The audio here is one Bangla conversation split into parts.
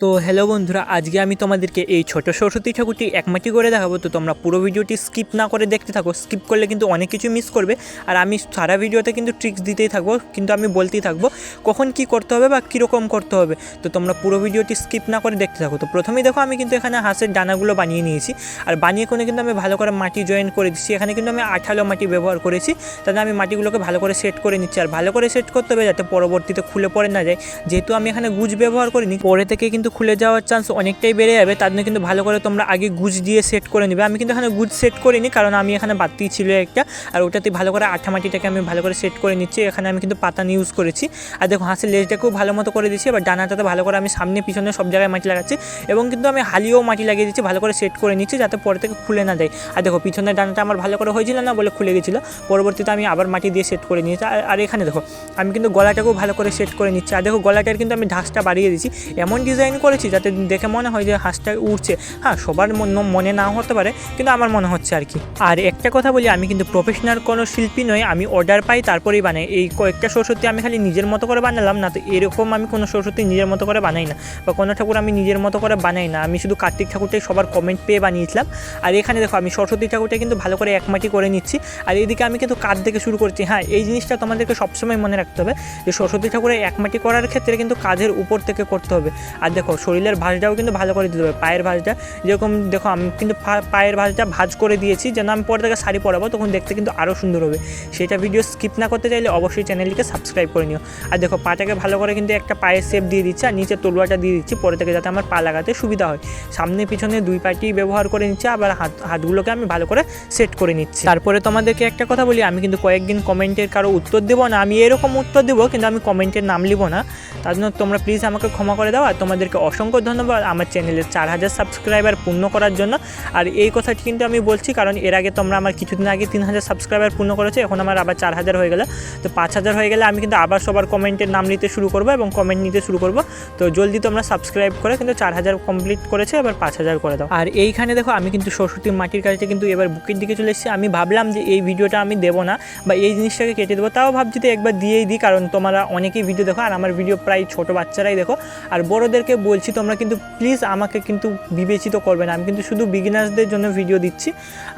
তো হ্যালো বন্ধুরা, আজকে আমি তোমাদেরকে এই ছোট সরস্বতী ঠাকুরটি একমাটি করে দেখাবো। তো তোমরা পুরো ভিডিওটি স্কিপ না করে দেখতে থাকো। স্কিপ করলে কিন্তু অনেক কিছু মিস করবে। আর আমি সারা ভিডিওতে কিন্তু ট্রিক্স দিতেই থাকব, কিন্তু আমি বলতেই থাকব কখন কি করতে হবে বা কীরকম করতে হবে। তো তোমরা পুরো ভিডিওটি স্কিপ না করে দেখতে থাকো। তো প্রথমেই দেখো, আমি কিন্তু এখানে হাঁসের ডানাগুলো বানিয়ে নিয়েছি। আর বানিয়ে কোনো কিন্তু আমি ভালো করে মাটি জয়েন করে দিচ্ছি। এখানে কিন্তু আমি আঠালো মাটি ব্যবহার করেছি। তাতে আমি মাটিগুলোকে ভালো করে সেট করে নিচ্ছি। আর ভালো করে সেট করতে হবে যাতে পরবর্তীতে খুলে পড়ে না যায়। যেহেতু আমি এখানে গুজ ব্যবহার করিনি, পরে থেকে কিন্তু খুলে যাওয়ার চান্স অনেকটাই বেড়ে যাবে। তার জন্য কিন্তু ভালো করে তোমরা আগে গুজ দিয়ে সেট করে নেবে। আমি কিন্তু এখানে গুজ সেট করিনি কারণ আমি এখানে বাতি ছিল একটা। আর ওটাতে ভালো করে আঠা মাটিটাকে আমি ভালো করে সেট করে নিচ্ছি। এখানে আমি কিন্তু পাতা ইউজ করেছি। আর দেখো হাঁসের লেজটাকেও ভালো মতো করে দিচ্ছি এবার ডানাটাতে ভালো করে আমি সামনে পিছনে সব জায়গায় মাটি লাগাচ্ছি। এবং কিন্তু আমি হালিও মাটি লাগিয়ে দিচ্ছি ভালো করে সেট করে নিচ্ছি যাতে পরে থেকে খুলে না যায়। আর দেখো পিছনের ডানাটা আমার ভালো করে হয়েছিল না বলে খুলে গেছিল। পরবর্তীতে আমি আবার মাটি দিয়ে সেট করে নিয়েছি। আর এখানে দেখো, আমি কিন্তু গলাটাকেও ভালো করে সেট করে নিচ্ছি। আর দেখো গলাটার কিন্তু আমি ঢাসটা বাড়িয়ে দিচ্ছি এমন ডিজাইন করেছি যাতে দেখে মনে হয় যে হাঁসটা উঠছে হ্যাঁ সবার মন- নাও হতে পারে, কিন্তু আমার মনে হচ্ছে আর কি। আর একটা কথা বলি, আমি কিন্তু প্রফেশনাল কোনো শিল্পী নই, আমি অর্ডার পাই, তারপরেই বানাই। এই কয়েকটা সরস্বতী আমি খালি নিজের মতো করে বানালাম, না তো এরকম আমি কোনো সরস্বতী নিজের মতো করে বানাই না। বা কোনো ঠাকুর আমি নিজের মতো করে বানাই না। আমি শুধু কার্তিক ঠাকুরটাই সবার কমেন্ট পেয়ে বানিয়েছিলাম। আর এখানে দেখো, আমি সরস্বতী ঠাকুরটা কিন্তু ভালো করে একমাটি করে নিচ্ছি। আর এদিকে আমি কিন্তু কাঁধ থেকে শুরু করছি। হ্যাঁ এই জিনিসটা তোমাদেরকে সবসময় মনে রাখতে হবে যে সরস্বতী ঠাকুরের একমাটি করার ক্ষেত্রে কিন্তু কাজের উপর থেকে করতে হবে। আর দেখো শরীরের ভাঁজটাও কিন্তু ভালো করে দিতে হবে, পায়ের ভাঁজটা। যেরকম দেখো, আমি কিন্তু পায়ের ভাঁজটা ভাঁজ করে দিয়েছি, যেন আমি পরে থেকে শাড়ি পরাবো, তখন দেখতে কিন্তু আরও সুন্দর হবে। সেটা ভিডিও স্কিপ না করতে চাইলে অবশ্যই চ্যানেলটিকে সাবস্ক্রাইব করে নিও। আর দেখো, পাটাকে ভালো করে কিন্তু একটা পায়ের শেপ দিয়ে দিচ্ছি, আর নিচে তলুয়াটা দিয়ে দিচ্ছি, পরে থেকে যাতে আমার পা লাগাতে সুবিধা হয়। সামনে পিছনে দুই পাটি ব্যবহার করে নিচ্ছি, আবার হাত, হাতগুলোকে আমি ভালো করে সেট করে নিচ্ছি। তারপরে তোমাদেরকে একটা কথা বলি, আমি কিন্তু কয়েকদিন কমেন্টের কারও উত্তর দেবো না, আমি এরকম উত্তর দেবো, কিন্তু আমি কমেন্টের নাম লিবো না। তার জন্য তোমরা প্লিজ আমাকে ক্ষমা করে দাও, আর তোমাদেরকে অসংখ্য ধন্যবাদ আমার চ্যানেলে চার হাজার সাবস্ক্রাইবার পূর্ণ করার জন্য। আর এই কথাটি কিন্তু আমি বলছি, কারণ এর আগে তোমরা আমার কিছুদিন আগে তিন হাজার সাবস্ক্রাইবার পূর্ণ করেছ, এখন আমার আবার চার হাজার হয়ে গেলে। তো পাঁচ হাজার হয়ে গেলে আমি কিন্তু আবার সবার কমেন্টের নাম নিতে শুরু করব এবং কমেন্ট নিতে শুরু করব। তো জলদি তোমরা সাবস্ক্রাইব করে কিন্তু চার হাজার কমপ্লিট করেছে, এবার পাঁচ হাজার করে দাও। আর এইখানে দেখো, আমি কিন্তু সরস্বতী মাটির কাছে কিন্তু এবার বুকের দিকে চলে এসেছি। আমি ভাবলাম যে এই ভিডিওটা আমি দেবো না বা এই জিনিসটাকে কেটে দেবো, তাও ভাবছি তো একবার দিয়েই দিই, কারণ তোমরা অনেকেই ভিডিও দেখো, আর আমার ভিডিও প্রায় ছোটো বাচ্চারাই দেখো। আর বড়োদেরকে বলছি, তোমরা কিন্তু প্লিজ আমাকে কিন্তু বিবেচিত করবে না। আমি কিন্তু শুধু বিগিনার্সদের জন্য ভিডিও দিচ্ছি।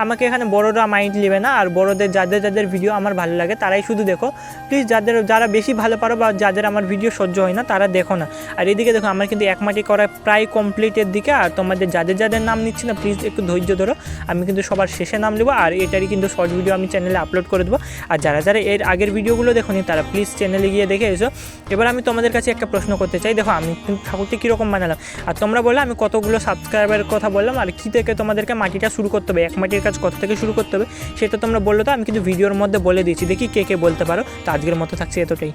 আমাকে এখানে বড়রা মাইন্ড নেবে না, আর বড়দের যাদের যাদের ভিডিও আমার ভালো লাগে, তারাই শুধু দেখো। প্লিজ যাদের, যারা বেশি ভালো পারো বা যাদের আমার ভিডিও সহ্য হয় না, তারা দেখো না। আর এদিকে দেখো, আমার কিন্তু এক মাটি করা প্রায় কমপ্লিটের দিকে, আর তোমাদের যাদের যাদের নাম নিচ্ছি না প্লিজ একটু ধৈর্য ধরো। আমি কিন্তু সবার শেষে নাম নেব, আর এটারই কিন্তু শর্ট ভিডিও আমি চ্যানেলে আপলোড করে দেবো। আর যারা যারা এর আগের ভিডিওগুলো দেখো তারা প্লিজ চ্যানেলে গিয়ে দেখে এসো। এবার আমি তোমাদের কাছে একটা প্রশ্ন করতে চাই। দেখো, আমি কিন্তু ঠাকুরটি কীরকম বানালাম? আর তোমরা বললে আমি কতগুলো সাবস্ক্রাইবারের কথা বললাম, আর কী থেকে তোমাদেরকে মাটিটা শুরু করতে হবে, এক মাটির কাজ কত থেকে শুরু করতে হবে, সেটা তোমরা বলল তো, আমি কিন্তু ভিডিওর মধ্যে বলে দিয়েছি। দেখি কে কে বলতে পারো, তো আজকের মতো থাকছে এতটাই।